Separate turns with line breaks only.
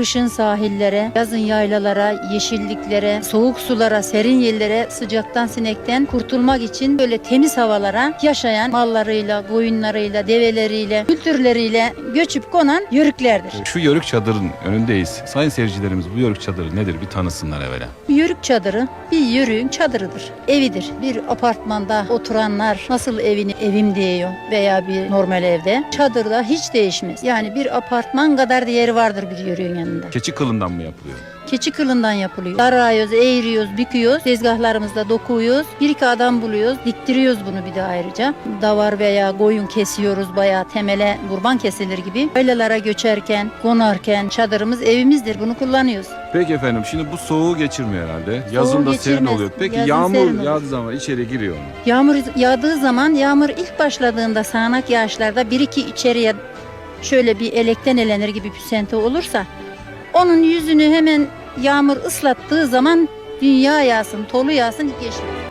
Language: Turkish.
Kışın sahillere, yazın yaylalara, yeşilliklere, soğuk sulara, serin yerlere, sıcaktan, sinekten kurtulmak için böyle temiz havalara yaşayan mallarıyla, koyunlarıyla, develeriyle, kültürleriyle göçüp konan yörüklerdir.
Şu yörük çadırın önündeyiz. Sayın seyircilerimiz bu yörük çadırı nedir bir tanısınlar evvela.
Yörük çadırı bir yörüğün çadırıdır. Evidir. Bir apartmanda oturanlar nasıl evini evim diyor veya bir normal evde. Çadırda hiç değişmez. Yani bir apartman kadar değeri vardır bir yörüğün yanında.
Keçi kılından mı yapılıyor?
Keçi kılından yapılıyor. Darıyoruz, eğiriyoruz, büküyoruz. Tezgahlarımızda dokuyoruz. Bir iki adam buluyoruz. Diktiriyoruz bunu bir de ayrıca. Davar veya koyun kesiyoruz bayağı temele kurban kesilir gibi. Yaylalara göçerken, konarken çadırımız evimizdir. Bunu kullanıyoruz.
Peki efendim şimdi bu soğuğu geçirmiyor herhalde. Yazın da serin
geçirmez.
oluyor. Peki
Yazın serin
yağmur
olur.
yağdığı zaman içeri giriyor mu?
Yağmur yağdığı zaman yağmur ilk başladığında sağanak yağışlarda bir iki içeriye şöyle bir elekten elenir gibi püsenti olursa onun yüzünü hemen yağmur ıslattığı zaman dünya yağsın, tolu yağsın geçmiyor.